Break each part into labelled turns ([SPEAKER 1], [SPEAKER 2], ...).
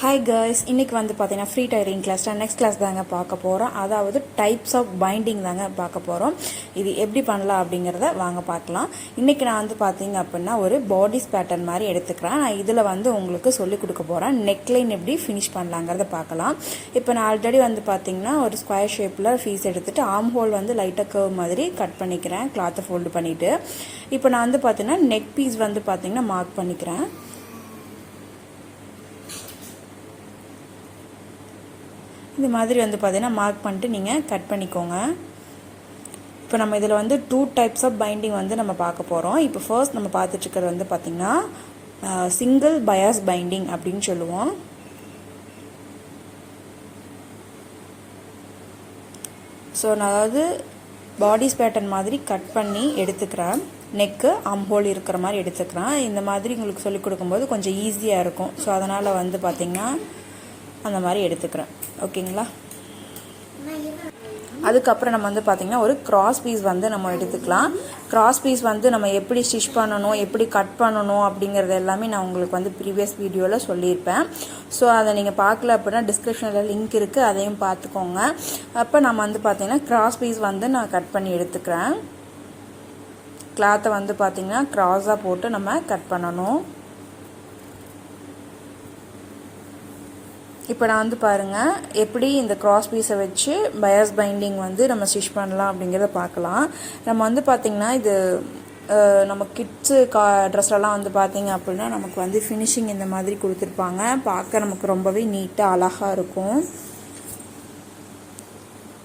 [SPEAKER 1] Hi girls இன்னைக்கு வந்து பார்த்தீங்கன்னா free tiring class next class தாங்க பார்க்க போகிறோம் அதாவது டைப்ஸ் ஆஃப் பைண்டிங் தாங்க பார்க்க போகிறோம் இது எப்படி பண்ணலாம் அப்படிங்கிறத வாங்க பார்க்கலாம். இன்னைக்கு நான் வந்து பார்த்தீங்க அப்படின்னா ஒரு பாடிஸ் பேட்டர்ன் மாதிரி எடுத்துக்கிறேன். நான் இதில் வந்து உங்களுக்கு சொல்லிக் கொடுக்க போகிறேன் நெக்லைன் எப்படி ஃபினிஷ் பண்ணலாங்கிறத பார்க்கலாம். இப்போ நான் ஆல்ரெடி வந்து பார்த்தீங்கன்னா ஒரு ஸ்கொயர் ஷேப்பில் ஃபீஸ் எடுத்துகிட்டு ஆம் ஹோல் வந்து லைட்டாக கர்வ் மாதிரி கட் பண்ணிக்கிறேன். கிளாத்தை ஃபோல்டு பண்ணிவிட்டு இப்போ நான் வந்து பார்த்தீங்கன்னா நெக் பீஸ் வந்து பார்த்தீங்கன்னா மார்க் பண்ணிக்கிறேன். இந்த மாதிரி வந்து பார்த்தீங்கன்னா மார்க் பண்ணிட்டு நீங்கள் கட் பண்ணிக்கோங்க. இப்போ நம்ம இதில் வந்து டூ டைப்ஸ் ஆஃப் பைண்டிங் வந்து நம்ம பார்க்க போகிறோம் இப்போ ஃபர்ஸ்ட் நம்ம பார்த்துட்ருக்கிறது வந்து பார்த்திங்கன்னா சிங்கிள் பயாஸ் பைண்டிங் அப்படின்னு சொல்லுவோம். ஸோ நான் அதாவது பாடிஸ் பேட்டர்ன் மாதிரி கட் பண்ணி எடுத்துக்கிறேன். நெக்கு அம்போல் இருக்கிற மாதிரி எடுத்துக்கிறேன். இந்த மாதிரி உங்களுக்கு சொல்லிக் கொடுக்கும்போது கொஞ்சம் ஈஸியாக இருக்கும். ஸோ அதனால் வந்து பார்த்திங்கன்னா அந்த மாதிரி எடுத்துக்கிறேன். ஓகேங்களா? அதுக்கப்புறம் நம்ம வந்து பார்த்திங்கன்னா ஒரு கிராஸ் பீஸ் வந்து நம்ம எடுத்துக்கலாம். கிராஸ் பீஸ் வந்து நம்ம எப்படி ஸ்டிச் பண்ணணும் எப்படி கட் பண்ணணும் அப்படிங்கிறது எல்லாமே நான் உங்களுக்கு வந்து ப்ரீவியஸ் வீடியோவில் சொல்லியிருப்பேன். ஸோ அதை நீங்கள் பார்க்கல அப்படின்னா டிஸ்கிரிப்ஷனில் லிங்க் இருக்குது அதையும் பார்த்துக்கோங்க. அப்போ நம்ம வந்து பார்த்திங்கன்னா கிராஸ் பீஸ் வந்து நான் கட் பண்ணி எடுத்துக்கிறேன். கிளாத்தை வந்து பார்த்திங்கன்னா க்ராஸாக போட்டு நம்ம கட் பண்ணணும். இப்போ நான் வந்து பாருங்கள் எப்படி இந்த கிராஸ் பீஸை வச்சு பயாஸ் பைண்டிங் வந்து நம்ம ஸ்டிச் பண்ணலாம் அப்படிங்கிறத பார்க்கலாம். நம்ம வந்து பார்த்திங்கன்னா இது நம்ம கிட்ஸு கா ட்ரெஸ்லலாம் வந்து பார்த்திங்க அப்படின்னா நமக்கு வந்து ஃபினிஷிங் இந்த மாதிரி கொடுத்துருப்பாங்க. பார்க்க நமக்கு ரொம்பவே நீட்டாக அழகாக இருக்கும்.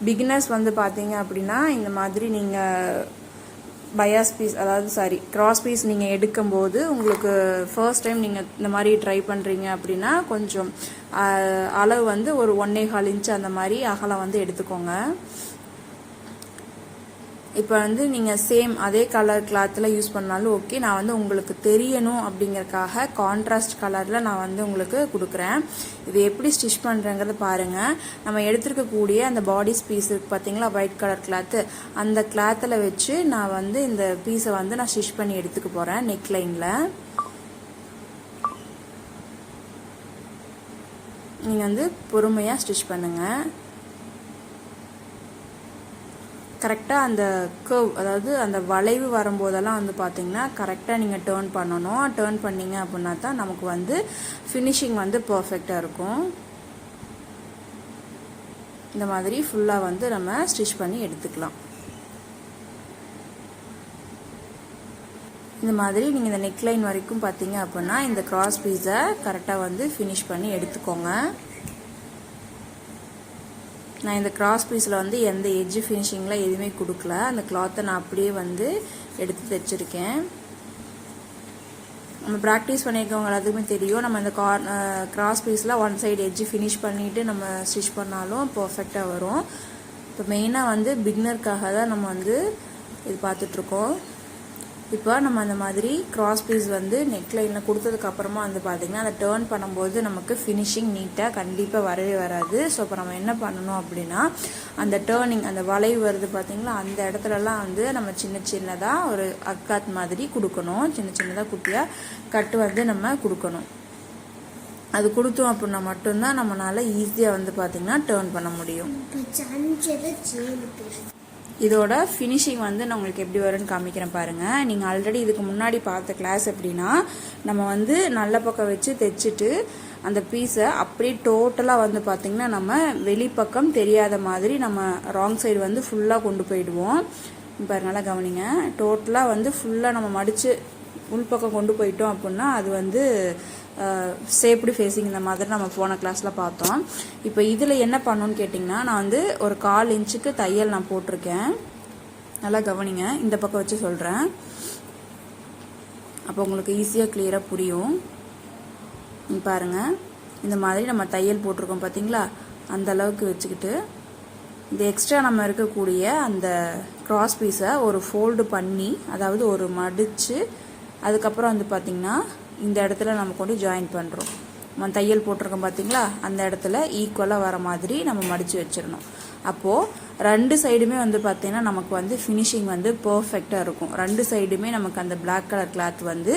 [SPEAKER 1] பிகினர்ஸ் வந்து பார்த்தீங்க அப்படின்னா இந்த மாதிரி நீங்கள் பயாஸ் பீஸ் அதாவது சாரி கிராஸ் பீஸ் நீங்கள் எடுக்கும்போது உங்களுக்கு ஃபர்ஸ்ட் டைம் நீங்கள் இந்த மாதிரி ட்ரை பண்ணுறீங்க அப்படின்னா கொஞ்சம் அளவு வந்து ஒரு ஒன்னே கால் இன்ச் அந்த மாதிரி அகலம் வந்து எடுத்துக்கோங்க. இப்போ வந்து நீங்கள் சேம் அதே கலர் கிளாத்தில் யூஸ் பண்ணாலும் ஓகே நான் வந்து உங்களுக்கு தெரியணும் அப்படிங்கறக்காக கான்ட்ராஸ்ட் கலரில் நான் வந்து உங்களுக்கு கொடுக்குறேன். இது எப்படி ஸ்டிச் பண்ணுறேங்கிறத பாருங்கள் நம்ம எடுத்துருக்கக்கூடிய அந்த பாடிஸ் பீஸ் இருக்கு பார்த்தீங்களா ஒயிட் கலர் கிளாத்து அந்த கிளாத்தில் வச்சு நான் வந்து இந்த பீஸை வந்து நான் ஸ்டிச் பண்ணி எடுத்துக்க போகிறேன் நெக் லைனில் நீங்கள் வந்து பொறுமையாக ஸ்டிச் பண்ணுங்கள் கரெக்டாக அந்த கர்வ் அதாவது அந்த வளைவு வரும்போதெல்லாம் வந்து பார்த்தீங்கன்னா கரெக்டாக நீங்கள் டேர்ன் பண்ணணும். டேர்ன் பண்ணிங்க அப்படின்னா தான் நமக்கு வந்து ஃபினிஷிங் வந்து பர்ஃபெக்டாக இருக்கும். இந்த மாதிரி ஃபுல்லாக வந்து நம்ம ஸ்டிச் பண்ணி எடுத்துக்கலாம். இந்த மாதிரி நீங்கள் இந்த நெக்லைன் வரைக்கும் பார்த்தீங்க அப்படின்னா இந்த கிராஸ் பீஸை கரெக்டாக வந்து ஃபினிஷ் பண்ணி எடுத்துக்கோங்க. நான் இந்த கிராஸ் பீஸில் வந்து எந்த எஜ்ஜு ஃபினிஷிங்கில் எதுவுமே கொடுக்கல. அந்த கிளாத்தை நான் அப்படியே வந்து எடுத்து தைச்சிருக்கேன். நம்ம ப்ராக்டிஸ் பண்ணியிருக்கவங்க எல்லாத்துக்குமே தெரியும். நம்ம இந்த கார் கிராஸ் பீஸில் ஒன் சைடு எட்ஜ் ஃபினிஷ் பண்ணிவிட்டு நம்ம ஸ்டிச் பண்ணாலும் பர்ஃபெக்டாக வரும். இப்போ மெயினாக வந்து பிக்னருக்காக தான் நம்ம வந்து இது பார்த்துட்ருக்கோம் இப்போ நம்ம அந்த மாதிரி கிராஸ் பீஸ் வந்து நெக் லைனில் வந்து பார்த்திங்கன்னா அதை டேர்ன் பண்ணும்போது நமக்கு ஃபினிஷிங் நீட்டாக கண்டிப்பாக வரவே வராது. ஸோ இப்போ நம்ம என்ன பண்ணணும் அப்படின்னா அந்த டேர்னிங் அந்த வளைவு வருது பார்த்திங்களா அந்த இடத்துலலாம் வந்து நம்ம சின்ன சின்னதாக ஒரு அக்காத் மாதிரி கொடுக்கணும். சின்ன சின்னதாக குட்டியாக கட்டு வந்து நம்ம கொடுக்கணும். அது கொடுத்தோம் அப்படின்னா மட்டும்தான் நம்மளால ஈஸியாக வந்து பார்த்திங்கன்னா டேர்ன் பண்ண முடியும். இதோட ஃபினிஷிங் வந்து நான் உங்களுக்கு எப்படி வரும்னு காமிக்கிறேன் பாருங்கள் நீங்கள் ஆல்ரெடி இதுக்கு முன்னாடி பார்த்த கிளாஸ் எப்படின்னா நம்ம வந்து நல்ல பக்கம் வச்சு தைச்சிட்டு அந்த பீஸை அப்படியே டோட்டலாக வந்து பார்த்திங்கன்னா நம்ம வெளிப்பக்கம் தெரியாத மாதிரி நம்ம ராங் சைடு வந்து ஃபுல்லாக கொண்டு போயிடுவோம். பாரு நல்லா கவனிங்க. டோட்டலாக வந்து ஃபுல்லாக நம்ம மடித்து உள்பக்கம் கொண்டு போயிட்டோம் அப்படின்னா அது வந்து சேப்டி ஃபேஸிங் இந்த மாதிரி நம்ம போன கிளாஸில் பார்த்தோம். இப்போ இதில் என்ன பண்ணணும்னு கேட்டிங்கன்னா நான் வந்து ஒரு கால் இன்ச்சுக்கு தையல் நான் போட்டிருக்கேன். நல்லா கவனிங்க. இந்த பக்கம் வச்சு சொல்கிறேன் அப்போ உங்களுக்கு ஈஸியாக கிளியராக புரியும். பாருங்கள் இந்த மாதிரி நம்ம தையல் போட்டிருக்கோம் பார்த்தீங்களா அந்த அளவுக்கு வச்சுக்கிட்டு இந்த எக்ஸ்ட்ரா நம்ம இருக்கக்கூடிய அந்த கிராஸ் பீஸை ஒரு ஃபோல்டு பண்ணி அதாவது ஒரு மடித்து அதுக்கப்புறம் வந்து பார்த்திங்கன்னா இந்த இடத்துல நம்ம கொண்டு ஜாயின் பண்ணுறோம் நம்ம தையல் போட்டிருக்கோம் பார்த்தீங்களா அந்த இடத்துல ஈக்குவலாக வர மாதிரி நம்ம மடித்து வச்சிடணும். அப்போது ரெண்டு சைடுமே வந்து பார்த்தீங்கன்னா நமக்கு வந்து ஃபினிஷிங் வந்து பர்ஃபெக்டாக இருக்கும். ரெண்டு சைடுமே நமக்கு அந்த பிளாக் கலர் கிளாத் வந்து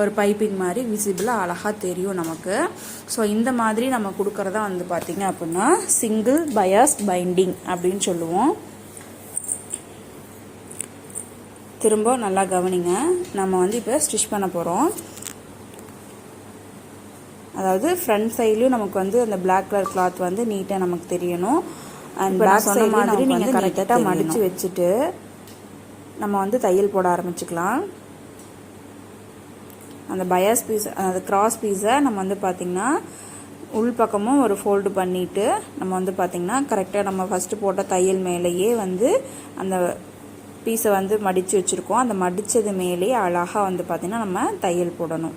[SPEAKER 1] ஒரு பைப்பிங் மாதிரி விசிபிளாக அழகாக தெரியும் நமக்கு. ஸோ இந்த மாதிரி நம்ம கொடுக்குறதா வந்து பார்த்தீங்க அப்படின்னா சிங்கிள் பயாஸ் பைண்டிங் அப்படின்னு சொல்லுவோம். திரும்ப நல்லா கவனிங்க. நம்ம வந்து இப்போ ஸ்டிச் பண்ண போகிறோம் அதாவது ஃப்ரண்ட் சைட்லையும் நமக்கு வந்து அந்த Black கலர் கிளாத் வந்து நீட்டாக நமக்கு தெரியணும். அண்ட் பேக் சொன்ன மாதிரி நீங்கள் கரெக்டாக மடித்து வச்சுட்டு நம்ம வந்து தையல் போட ஆரம்பிச்சுக்கலாம். அந்த பயாஸ் பீஸ் அந்த கிராஸ் பீஸை நம்ம வந்து பார்த்திங்கன்னா உள் பக்கமும் ஒரு ஃபோல்டு பண்ணிவிட்டு நம்ம வந்து பார்த்திங்கன்னா கரெக்டாக நம்ம ஃபஸ்ட்டு போட்ட தையல் மேலேயே வந்து அந்த பீஸை வந்து மடித்து வச்சுருக்கோம். அந்த மடித்தது மேலேயே அழகாக வந்து பார்த்திங்கன்னா நம்ம தையல் போடணும்.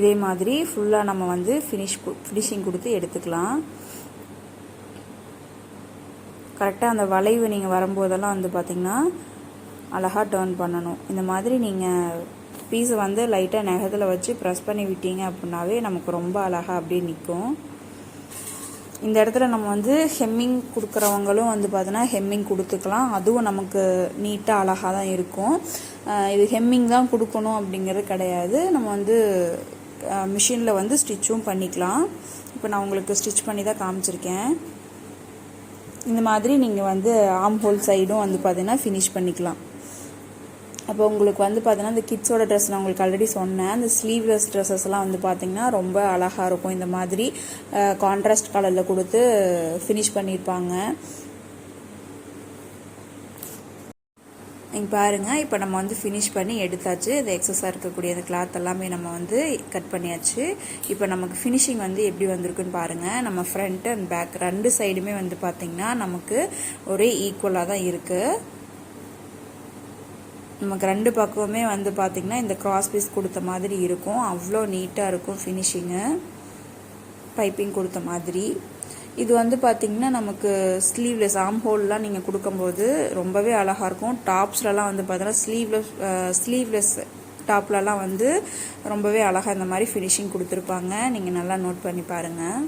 [SPEAKER 1] இதே மாதிரி ஃபுல்லாக நம்ம வந்து ஃபினிஷ் ஃபினிஷிங் கொடுத்து எடுத்துக்கலாம். கரெக்டாக அந்த வளைவு நீங்கள் வரும்போதெல்லாம் வந்து பார்த்திங்கன்னா அழகாக டேர்ன் பண்ணணும். இந்த மாதிரி நீங்கள் பீஸை வந்து லைட்டாக நெகத்தில் வச்சு ப்ரெஸ் பண்ணி விட்டீங்க அப்படின்னாவே நமக்கு ரொம்ப அழகாக அப்படியே நிற்கும் இந்த இடத்துல நம்ம வந்து ஹெம்மிங் கொடுக்குறவங்களும் வந்து பார்த்தோன்னா ஹெம்மிங் கொடுத்துக்கலாம். அதுவும் நமக்கு நீட்டாக அழகாக தான் இருக்கும். இது ஹெம்மிங் தான் கொடுக்கணும் அப்படிங்கிறது கிடையாது. நம்ம வந்து மிஷினில் வந்து ஸ்டிச்சும் பண்ணிக்கலாம். இப்போ நான் உங்களுக்கு ஸ்டிச் பண்ணி தான் காமிச்சிருக்கேன். இந்த மாதிரி நீங்கள் வந்து ஆம் ஹோல் சைடும் வந்து பார்த்தீங்கன்னா ஃபினிஷ் பண்ணிக்கலாம். அப்போ உங்களுக்கு வந்து பார்த்தீங்கன்னா இந்த கிட்ஸோட ட்ரெஸ் நான் உங்களுக்கு ஆல்ரெடி சொன்னேன். அந்த ஸ்லீவ்லெஸ் ட்ரெஸ்ஸஸ்லாம் வந்து பார்த்திங்கன்னா ரொம்ப அழகாக இருக்கும். இந்த மாதிரி கான்ட்ராஸ்ட் கலரில் கொடுத்து ஃபினிஷ் பண்ணியிருப்பாங்க நீங்கள் பாருங்கள் இப்போ நம்ம வந்து ஃபினிஷ் பண்ணி எடுத்தாச்சு. இந்த எக்ஸஸாக இருக்கக்கூடிய அந்த கிளாத் எல்லாமே நம்ம வந்து கட் பண்ணியாச்சு. இப்போ நமக்கு ஃபினிஷிங் வந்து எப்படி வந்திருக்குன்னு பாருங்கள் நம்ம ஃப்ரண்ட் அண்ட் பேக் ரெண்டு சைடுமே வந்து பார்த்திங்கன்னா நமக்கு ஒரே ஈக்குவலாக தான் இருக்குது நமக்கு ரெண்டு பக்கமுமே வந்து பார்த்திங்கன்னா இந்த கிராஸ் பீஸ் கொடுத்த மாதிரி இருக்கும். அவ்வளோ நீட்டாக இருக்கும் ஃபினிஷிங்கு பைப்பிங் கொடுத்த மாதிரி. இது வந்து பார்த்திங்கன்னா நமக்கு ஸ்லீவ்லெஸ் ஆம் ஹோல்லாம் நீங்கள் கொடுக்கும்போது ரொம்பவே அழகாக இருக்கும். டாப்ஸ்லலாம் வந்து பார்த்தீங்கன்னா ஸ்லீவ்லெஸ் ஸ்லீவ்லெஸ் டாப்லலாம் வந்து ரொம்பவே அழகாக இந்த மாதிரி ஃபினிஷிங் கொடுத்துருப்பாங்க. நீங்கள் நல்லா நோட் பண்ணி பாருங்கள்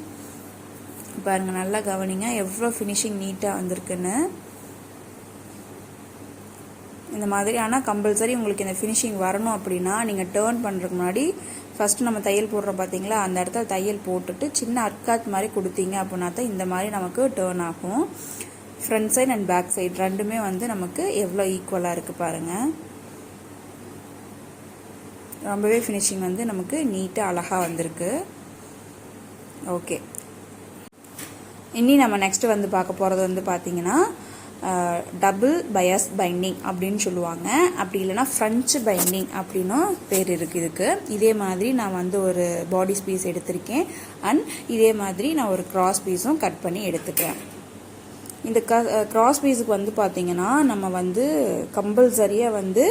[SPEAKER 1] பாருங்கள் நல்லா கவனிங்க. எவ்வளோ ஃபினிஷிங் நீட்டாக வந்திருக்குன்னு. இந்த மாதிரி. ஆனால் கம்பல்சரி உங்களுக்கு இந்த ஃபினிஷிங் வரணும் அப்படின்னா நீங்கள் டேர்ன் பண்ணுறதுக்கு முன்னாடி ஃபஸ்ட்டு நம்ம தையல் போடுறோம் பார்த்தீங்களா அந்த இடத்துல தையல் போட்டுட்டு சின்ன அர்க்காத் மாதிரி கொடுத்தீங்க அப்படின்னா தான் இந்த மாதிரி நமக்கு டேர்ன் ஆகும். Front side and back side ரெண்டுமே வந்து நமக்கு எவ்வளோ ஈக்குவலாக இருக்குது பாருங்கள் ரொம்பவே ஃபினிஷிங் வந்து நமக்கு நீட்டாக அழகாக வந்திருக்கு. ஓகே இனி நம்ம நெக்ஸ்ட் வந்து பார்க்க போகிறது வந்து பார்த்தீங்கன்னா டபுள் பயஸ் பைண்டிங் அப்படின்னு சொல்லுவாங்க. அப்படி இல்லைன்னா ஃப்ரெஞ்சு பைண்டிங் அப்படின்னும் பேர் இருக்குது இதுக்கு. இதே மாதிரி நான் வந்து ஒரு பாடி பீஸ் எடுத்திருக்கேன். அண்ட் இதே மாதிரி நான் ஒரு கிராஸ் பீஸும் கட் பண்ணி எடுத்துக்கிறேன். இந்த க கிராஸ் பீஸுக்கு வந்து பார்த்தீங்கன்னா நம்ம வந்து கம்பல்சரியாக வந்து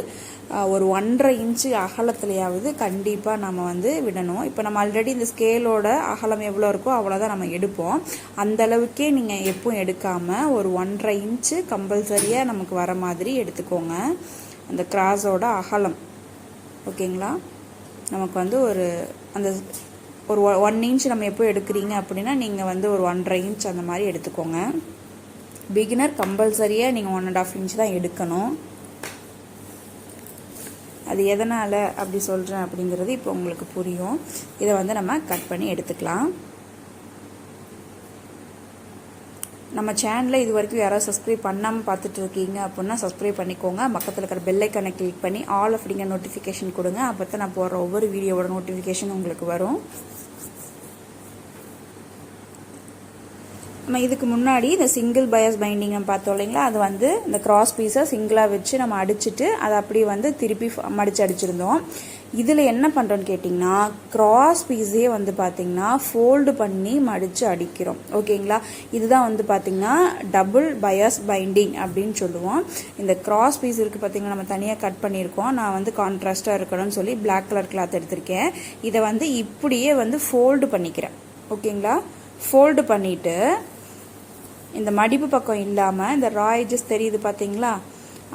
[SPEAKER 1] ஒரு ஒன்றரை இன்ச்சு அகலத்துலையாவது கண்டிப்பாக நம்ம வந்து விடணும். இப்போ நம்ம ஆல்ரெடி இந்த ஸ்கேலோட அகலம் எவ்வளோ இருக்கோ அவ்வளோதான் நம்ம எடுப்போம். அந்த அளவுக்கே நீங்கள் எப்பவும் எடுக்காமல் ஒரு ஒன்றரை இன்ச்சு கம்பல்சரியாக நமக்கு வர மாதிரி எடுத்துக்கோங்க. அந்த கிராஸோட அகலம். ஓகேங்களா? நமக்கு வந்து ஒரு அந்த ஒரு ஒன் இன்ச் நம்ம எப்போ எடுக்கிறீங்க அப்படின்னா நீங்கள் வந்து ஒரு ஒன்றரை இன்ச் அந்த மாதிரி எடுத்துக்கோங்க. பிகினர் கம்பல்சரியாக நீங்கள் ஒன் அண்ட் ஆஃப் இன்ச் தான் எடுக்கணும். அது எதனால் அப்படி சொல்கிறேன் அப்படிங்கிறது இப்போ உங்களுக்கு புரியும். இதை வந்து நம்ம கட் பண்ணி எடுத்துக்கலாம். நம்ம சேனலில் இது வரைக்கும் யாராவது சப்ஸ்கிரைப் பண்ணாமல் பார்த்துட்டு இருக்கீங்க அப்படின்னா சப்ஸ்கிரைப் பண்ணிக்கோங்க. பக்கத்தில் இருக்கிற பெல்லைக்கனை கிளிக் பண்ணி ஆல் அப்படிங்கிற நோட்டிஃபிகேஷன் கொடுங்க. அப்போ தான் நான் போடுற ஒவ்வொரு வீடியோவோட நோட்டிஃபிகேஷன் உங்களுக்கு வரும். நம்ம இதுக்கு முன்னாடி இந்த சிங்கிள் பயஸ் பைண்டிங் நம்ம பார்த்தோம் இல்லைங்களா? அது வந்து இந்த கிராஸ் பீஸை சிங்கிளாக வச்சு நம்ம அடிச்சுட்டு அதை அப்படியே வந்து திருப்பி ஃப- மடிச்சு அடிச்சிருந்தோம். இதில் என்ன பண்ணுறோன்னு கேட்டிங்கன்னா கிராஸ் பீஸே வந்து பார்த்திங்கன்னா ஃபோல்டு பண்ணி மடித்து அடிக்கிறோம். ஓகேங்களா? இதுதான் வந்து பார்த்திங்கன்னா டபுள் பயஸ் பைண்டிங் அப்படின்னு சொல்லுவோம். இந்த கிராஸ் பீஸ் இருக்குது பார்த்திங்கன்னா நம்ம தனியாக கட் பண்ணியிருக்கோம். நான் வந்து கான்ட்ராஸ்ட்டாக இருக்கணும்னு சொல்லி பிளாக் கலர் கிளாத் எடுத்திருக்கேன். இதை வந்து இப்படியே வந்து ஃபோல்டு பண்ணிக்கிறேன். ஓகேங்களா? ஃபோல்டு பண்ணிவிட்டு இந்த மடிப்பு பக்கம் இல்லாமல் இந்த ரா எஜஸ் தெரியுது பார்த்தீங்களா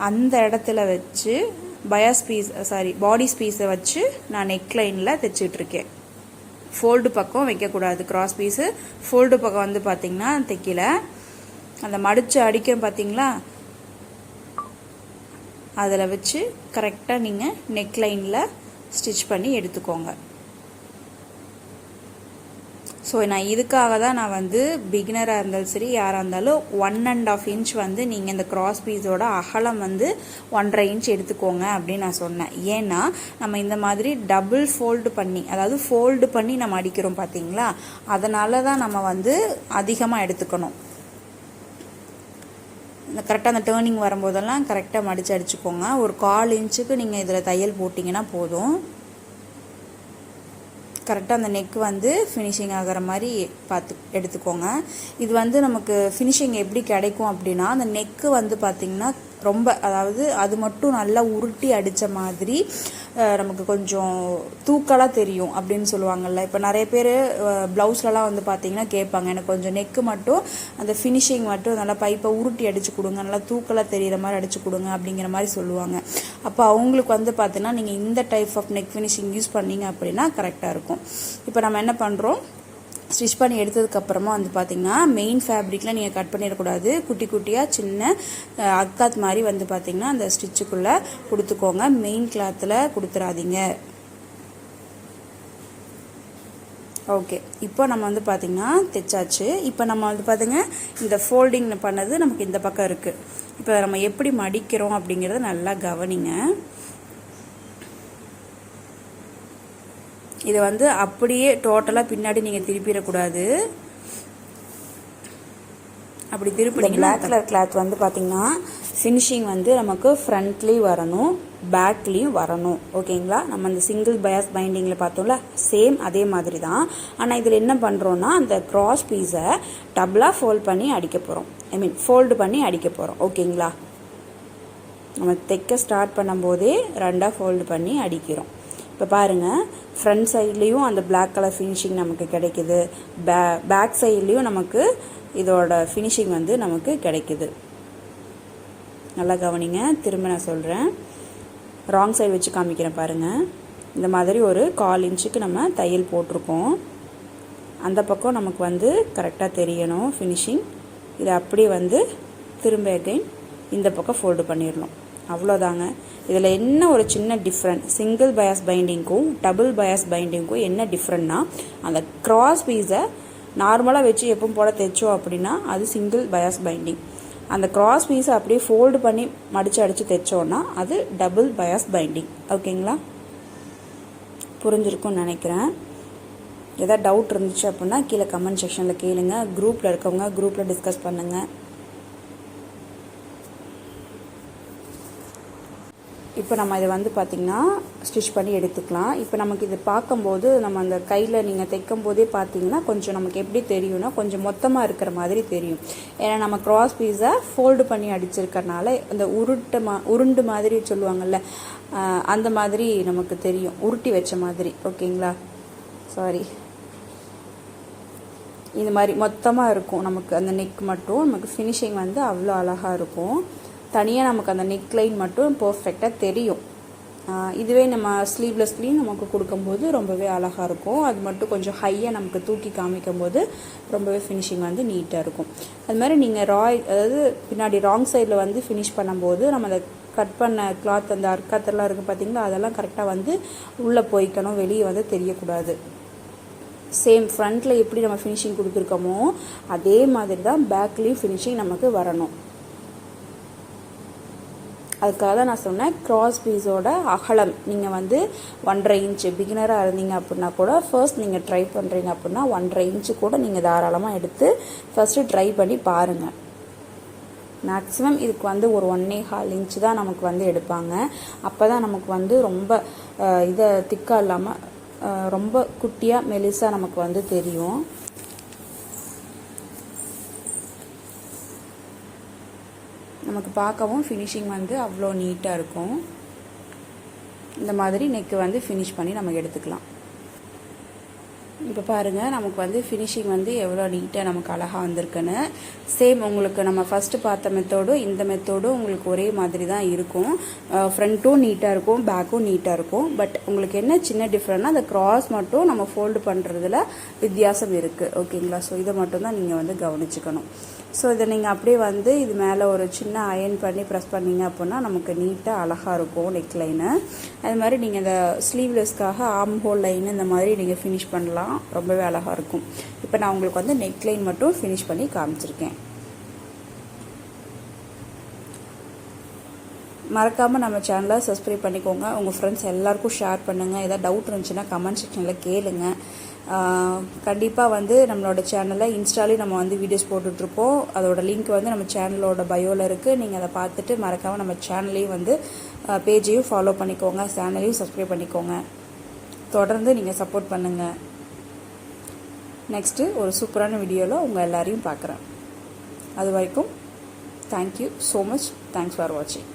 [SPEAKER 1] அந்த இடத்துல வச்சு பயாஸ் பீஸ் சாரி பாடி பீஸை வச்சு நான் நெக் லைனில் தைச்சிட்ருக்கேன். ஃபோல்டு பக்கம் வைக்கக்கூடாது கிராஸ் பீஸு ஃபோல்டு பக்கம் வந்து பார்த்தீங்கன்னா தைக்கல. அந்த மடித்து அடிக்கிறோம் பார்த்தீங்களா அதில் வச்சு கரெக்டாக நீங்கள் நெக் லைனில் ஸ்டிச் பண்ணி எடுத்துக்கோங்க. ஸோ நான் இதுக்காக தான் நான் வந்து பிகினராக இருந்தாலும் சரி யாராக இருந்தாலும் ஒன் அண்ட் ஆஃப் இன்ச் வந்து நீங்கள் இந்த கிராஸ் பீஸோட அகலம் வந்து ஒன்றரை இன்ச் எடுத்துக்கோங்க அப்படின்னு நான் சொன்னேன். ஏன்னா நம்ம இந்த மாதிரி டபுள் ஃபோல்டு பண்ணி அதாவது ஃபோல்டு பண்ணி நம்ம அடிக்கிறோம் பார்த்தீங்களா அதனால தான் நம்ம வந்து அதிகமாக எடுத்துக்கணும். இந்த கரெக்டாக அந்த டேர்னிங் வரும்போதெல்லாம் கரெக்டாக மடித்து அடிச்சுக்கோங்க. ஒரு கால் இன்ச்சுக்கு நீங்கள் இதில் தையல் போட்டிங்கன்னா போதும். கரெக்டாக அந்த நெக் வந்து ஃபினிஷிங் ஆகிற மாதிரி பார்த்து எடுத்துக்கோங்க. இது வந்து நமக்கு ஃபினிஷிங் எப்படி கிடைக்கும் அப்படின்னா அந்த நெக்கு வந்து பார்த்திங்கன்னா ரொம்ப அதாவது அது மட்டும் நல்லா உருட்டி அடித்த மாதிரி நமக்கு கொஞ்சம் தூக்கலாக தெரியும் அப்படின்னு சொல்லுவாங்கள்ல இப்போ நிறைய பேர் ப்ளவுஸ்லலாம் வந்து பார்த்தீங்கன்னா கேட்பாங்க எனக்கு கொஞ்சம் நெக்கு மட்டும் அந்த ஃபினிஷிங் மட்டும் நல்லா பைப்பை உருட்டி அடித்து கொடுங்க நல்லா தூக்கலாக தெரிகிற மாதிரி அடித்து கொடுங்க அப்படிங்கிற மாதிரி சொல்லுவாங்க. அப்போ அவங்களுக்கு வந்து பார்த்தீங்கன்னா நீங்கள் இந்த type of neck finishing use பண்ணீங்க அப்படின்னா கரெக்டாக இருக்கும். இப்போ நம்ம என்ன பண்ணுறோம் ஸ்டிச் பண்ணி எடுத்ததுக்கப்புறமா வந்து பார்த்தீங்கன்னா மெயின் ஃபேப்ரிக்கில் நீங்கள் கட் பண்ணிடக்கூடாது. குட்டி குட்டியாக சின்ன அக்காத் மாதிரி வந்து பார்த்தீங்கன்னா அந்த ஸ்டிச்சுக்குள்ளே கொடுத்துக்கோங்க. மெயின் கிளாத்தில் கொடுத்துடாதீங்க ஓகே இப்போ நம்ம வந்து பார்த்திங்கன்னா தைச்சாச்சு. இப்போ நம்ம வந்து பார்த்திங்க இந்த ஃபோல்டிங் பண்ணது நமக்கு இந்த பக்கம் இருக்குது இப்போ நம்ம எப்படி மடிக்கிறோம் அப்படிங்கிறத நல்லா கவனிங்க. இதை வந்து அப்படியே டோட்டலாக பின்னாடி நீங்கள் திருப்பிடக்கூடாது. அப்படி திருப்பி பிளாக் கலர் கிளாத் வந்து பார்த்திங்கன்னா ஃபினிஷிங் வந்து நமக்கு ஃப்ரண்ட்லேயும் வரணும் பேக்லேயும் வரணும். ஓகேங்களா? நம்ம அந்த சிங்கிள் பயாஸ் பைண்டிங்கில் பார்த்தோம்ல சேம் அதே மாதிரி தான் ஆனால் இதில் என்ன பண்ணுறோன்னா அந்த க்ராஸ் பீஸை டபுளாக ஃபோல்ட் பண்ணி அடிக்க போகிறோம் ஐ மீன் ஃபோல்டு பண்ணி அடிக்க போகிறோம் ஓகேங்களா? நம்ம தைக்க ஸ்டார்ட் பண்ணும்போதே ரெண்டாக ஃபோல்டு பண்ணி அடிக்கிறோம். இப்போ பாருங்கள் ஃப்ரண்ட் சைட்லேயும் அந்த பிளாக் கலர் ஃபினிஷிங் நமக்கு கிடைக்குது. பே பேக் சைட்லேயும் நமக்கு இதோட ஃபினிஷிங் வந்து நமக்கு கிடைக்குது. நல்லா கவனிங்க திரும்ப நான் சொல்கிறேன் ராங் சைடு வச்சு காமிக்கிறேன் பாருங்கள் இந்த மாதிரி ஒரு கால் இன்ச்சுக்கு நம்ம தையல் போட்டிருக்கோம். அந்த பக்கம் நமக்கு வந்து கரெக்டாக தெரியணும் ஃபினிஷிங் இதை அப்படியே வந்து திரும்ப அகைன் இந்த பக்கம் ஃபோல்டு பண்ணிடணும். அவ்வளோதாங்க இதில் என்ன ஒரு சின்ன டிஃப்ரெண்ட் சிங்கிள் பயாஸ் பைண்டிங்க்கும் டபுள் பயாஸ் பைண்டிங்க்கும் என்ன டிஃப்ரெண்ட்னா அந்த க்ராஸ் பீஸை நார்மலாக வச்சு எப்பவும் போல் தைச்சோம் அப்படின்னா அது சிங்கிள் பயாஸ் பைண்டிங் அந்த க்ராஸ் பீஸை அப்படியே ஃபோல்டு பண்ணி மடித்து அடித்து தைச்சோன்னா அது டபுள் பயாஸ் பைண்டிங் ஓகேங்களா புரிஞ்சிருக்கும்னு நினைக்கிறேன். எதாவது டவுட் இருந்துச்சு அப்படின்னா கீழே கமெண்ட் செக்ஷனில் கேளுங்கள் குரூப்பில் இருக்கவங்க குரூப்பில் டிஸ்கஸ் பண்ணுங்கள் இப்போ நம்ம இதை வந்து பார்த்திங்கன்னா ஸ்டிச் பண்ணி எடுத்துக்கலாம். இப்போ நமக்கு இது பார்க்கும்போது நம்ம அந்த கையில் நீங்கள் தைக்கும் போதே பார்த்தீங்கன்னா கொஞ்சம் நமக்கு எப்படி தெரியும்னா கொஞ்சம் மொத்தமாக இருக்கிற மாதிரி தெரியும். ஏன்னா நம்ம க்ராஸ் பீஸை ஃபோல்டு பண்ணி அடிச்சிருக்கறனால அந்த உருட்டு மா உருண்டு மாதிரி சொல்லுவாங்கள்ல அந்த மாதிரி நமக்கு தெரியும். உருட்டி வச்ச மாதிரி. ஓகேங்களா? சாரி இந்த மாதிரி மொத்தமாக இருக்கும். நமக்கு அந்த நெக் மட்டும். நமக்கு ஃபினிஷிங் வந்து அவ்வளோ அழகாக இருக்கும். தனியாக நமக்கு அந்த நெக் லைன் மட்டும் பர்ஃபெக்டாக தெரியும். இதுவே நம்ம ஸ்லீவ்லெஸ்லேயும் நமக்கு கொடுக்கும்போது ரொம்பவே அழகாக இருக்கும். அது மட்டும் கொஞ்சம் ஹையாக நமக்கு தூக்கி காமிக்கும் போது ரொம்பவே ஃபினிஷிங் வந்து நீட்டாக இருக்கும். அது மாதிரி நீங்கள் ராய் அதாவது பின்னாடி ராங் சைடில் வந்து ஃபினிஷ் பண்ணும்போது நம்ம அதை கட் பண்ண கிளாத் அந்த அர்க்கத்தெல்லாம் இருக்குது பார்த்திங்களா அதெல்லாம் கரெக்டாக வந்து உள்ளே போய்க்கணும். வெளியே வந்து தெரியக்கூடாது. சேம் ஃப்ரண்ட்டில் எப்படி நம்ம ஃபினிஷிங் கொடுத்துருக்கோமோ அதே மாதிரி தான் பேக்லேயும் ஃபினிஷிங் நமக்கு வரணும். அதுக்காக தான் நான் சொன்னேன் க்ராஸ் பீஸோட அகலம். நீங்கள் வந்து ஒன்றரை இன்ச்சு பிகினராக இருந்தீங்க அப்படின்னா கூட ஃபர்ஸ்ட் நீங்கள் ட்ரை பண்ணுறீங்க அப்படின்னா ஒன்றரை இன்ச்சு கூட நீங்கள் தாராளமாக எடுத்து ஃபஸ்ட்டு ட்ரை பண்ணி பாருங்கள் மேக்ஸிமம் இதுக்கு வந்து ஒரு ஒன்னே ஹால் இன்ச்சு தான் நமக்கு வந்து எடுப்பாங்க. அப்போ தான் நமக்கு வந்து ரொம்ப இதை திக்காக இல்லாமல் ரொம்ப குட்டியாக மெலிசாக நமக்கு வந்து தெரியும். நமக்கு பார்க்கவும் ஃபினிஷிங் வந்து அவ்வளோ நீட்டாக இருக்கும். இந்த மாதிரி நெக்கு வந்து ஃபினிஷ் பண்ணி நம்ம எடுத்துக்கலாம். இப்போ பாருங்கள் நமக்கு வந்து ஃபினிஷிங் வந்து எவ்வளோ நீட்டாக நமக்கு அழகாக வந்திருக்குன்னு. சேம் உங்களுக்கு நம்ம ஃபஸ்ட்டு பார்த்த மெத்தோடும் இந்த மெத்தோடும் உங்களுக்கு ஒரே மாதிரி தான் இருக்கும். ஃப்ரண்ட்டும் நீட்டாக இருக்கும் பேக்கும் நீட்டாக இருக்கும். பட் உங்களுக்கு என்ன சின்ன டிஃப்ரெண்ட்னா அந்த கிராஸ் மட்டும் நம்ம ஃபோல்டு பண்ணுறதுல வித்தியாசம் இருக்குது ஓகேங்களா ஸோ இதை மட்டும் தான் நீங்கள் வந்து கவனிச்சுக்கணும். ஸோ இதை நீங்கள் அப்படியே வந்து இது மேலே ஒரு சின்ன அயன் பண்ணி ப்ரெஸ் பண்ணீங்க அப்படின்னா நமக்கு நீட்டாக அழகாக இருக்கும் நெக் லைனு அது மாதிரி நீங்கள் இந்த ஸ்லீவ்லெஸ்க்காக ஆம் ஹோல் லைன் இந்த மாதிரி நீங்கள் ஃபினிஷ் பண்ணலாம். ரொம்பவே அழகாக இருக்கும். இப்போ நான் உங்களுக்கு வந்து நெக்லைன் மட்டும் ஃபினிஷ் பண்ணி காமிச்சிருக்கேன். மறக்காமல் நம்ம சேனலை சப்ஸ்கிரைப் பண்ணிக்கோங்க. உங்கள் ஃப்ரெண்ட்ஸ் எல்லாருக்கும் ஷேர் பண்ணுங்கள் ஏதாவது டவுட் இருந்துச்சுன்னா கமெண்ட் செக்ஷனில் கேளுங்க. கண்டிப்பாக வந்து நம்மளோட சேனலில் இன்ஸ்டாலேயும் நம்ம வந்து வீடியோஸ் போட்டுட்ருப்போம் அதோட லிங்க் வந்து நம்ம சேனலோட பயோவில் இருக்குது நீங்கள் அதை பார்த்துட்டு மறக்காமல் நம்ம சேனலையும் வந்து பேஜையும் ஃபாலோ பண்ணிக்கோங்க. சேனலையும் சப்ஸ்கிரைப் பண்ணிக்கோங்க. தொடர்ந்து நீங்கள் சப்போர்ட் பண்ணுங்கள் நெக்ஸ்ட்டு ஒரு சூப்பரான வீடியோவில் உங்கள் எல்லாரையும் பார்க்குறேன். அது வரைக்கும் thank you so much thanks for வாட்சிங்